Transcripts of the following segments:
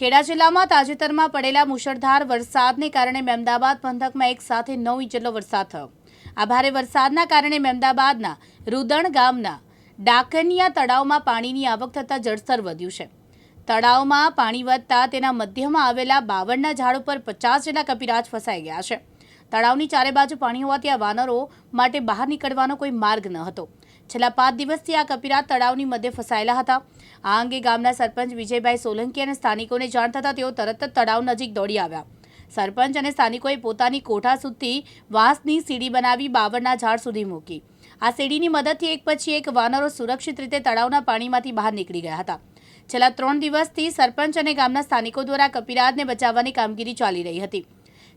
ખેડા જિલ્લામાં તાજેતરમાં પડેલા મુશળધાર વરસાદને કારણે મહેમદાબાદ પંથકમાં એક સાથે નવ ઇંચ જેટલો વરસાદ થયો. આ ભારે વરસાદના કારણે મહેમદાબાદના રુદણ ગામના ડાકનિયા તળાવમાં પાણીની આવક થતાં જળસ્તર વધ્યું છે. તળાવમાં પાણી વધતા તેના મધ્યમાં આવેલા બાવળના ઝાડ ઉપર પચાસ જેટલા કપિરાજ ફસાઈ ગયા છે. તળાવની ચારે બાજુ પાણી હોવાથી આ વાનરો માટે બહાર નીકળવાનો કોઈ માર્ગ ન હતો. છેલ્લા પાંચ દિવસથી આ કપિરા તળાવની મધ્ય ફસાયેલા હતા. આ અંગે ગામના સરપંચ વિજયભાઈ સોલંકી અને સ્થાનિકોને જાણ થતાં તેઓ તરત જ તળાવ નજીક દોડી આવ્યા. સરપંચ અને સ્થાનિકોએ પોતાની કોઠા સુધી વાંસની સીડી બનાવી બાવરના ઝાડ સુધી મૂકી. આ સીડીની મદદથી એક પછી એક વાનરો સુરક્ષિત રીતે તળાવના પાણીમાંથી બહાર નીકળી ગયા હતા. છેલ્લા ત્રણ દિવસથી સરપંચ અને ગામના સ્થાનિકો દ્વારા કપિરાજને બચાવવાની કામગીરી ચાલી રહી હતી.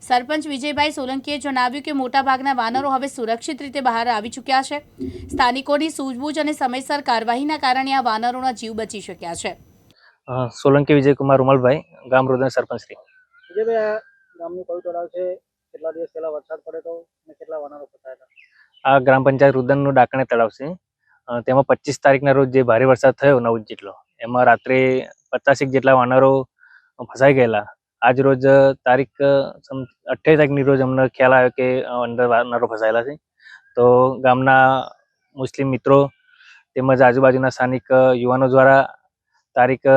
સરપંચ વિજયભાઈ સોલંકીએ જણાવ્યું કે મોટાભાગના વાનરો હવે સુરક્ષિત રીતે બહાર આવી ચૂક્યા છે. સ્થાનિકોની સૂઝબૂછ અને સમયસર કાર્યવાહીના કારણે આ વાનરોના જીવ બચી શક્યા છે. સોલંકી વિજયકુમાર રૂમલભાઈ ગામ રોદન સરપંચ શ્રી વિજયભાઈ આ ગામનું કયું તળાવ છે? કેટલા દિવસ પહેલા વરસાદ પડ્યો તો અને કેટલા વાનરો ફસાયેલા આ ગ્રામ પંચાયત રુદનનું ડાકણે તળાવ છે. તેમાં પચીસ તારીખના રોજ જે ભારે વરસાદ થયો નવ જેટલો એમાં રાત્રે પચાસેક જેટલા વાનરો ફસાઈ ગયેલા. આજ રોજ તારીખ અઠ્યાવીસ તારીખની રોજ અમને ખ્યાલ આવ્યો કે અંદર વારનારો ફસાયેલા છે. તો ગામના મુસ્લિમ મિત્રો તેમજ આજુબાજુના સ્થાનિક યુવાનો દ્વારા તારીખ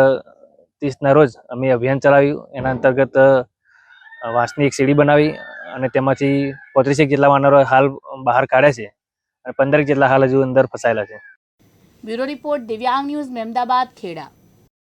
ત્રીસના રોજ અમે અભિયાન ચલાવ્યું. એના અંતર્ગત વાંસની એક સીડી બનાવી અને તેમાંથી પોત્રીસેક જેટલા વાનરો હાલ બહાર કાઢ્યા છે અને પંદરેક જેટલા હાલ હજુ અંદર ફસાયેલા છે. Bureau report Divyang news Mahemdabad Kheda.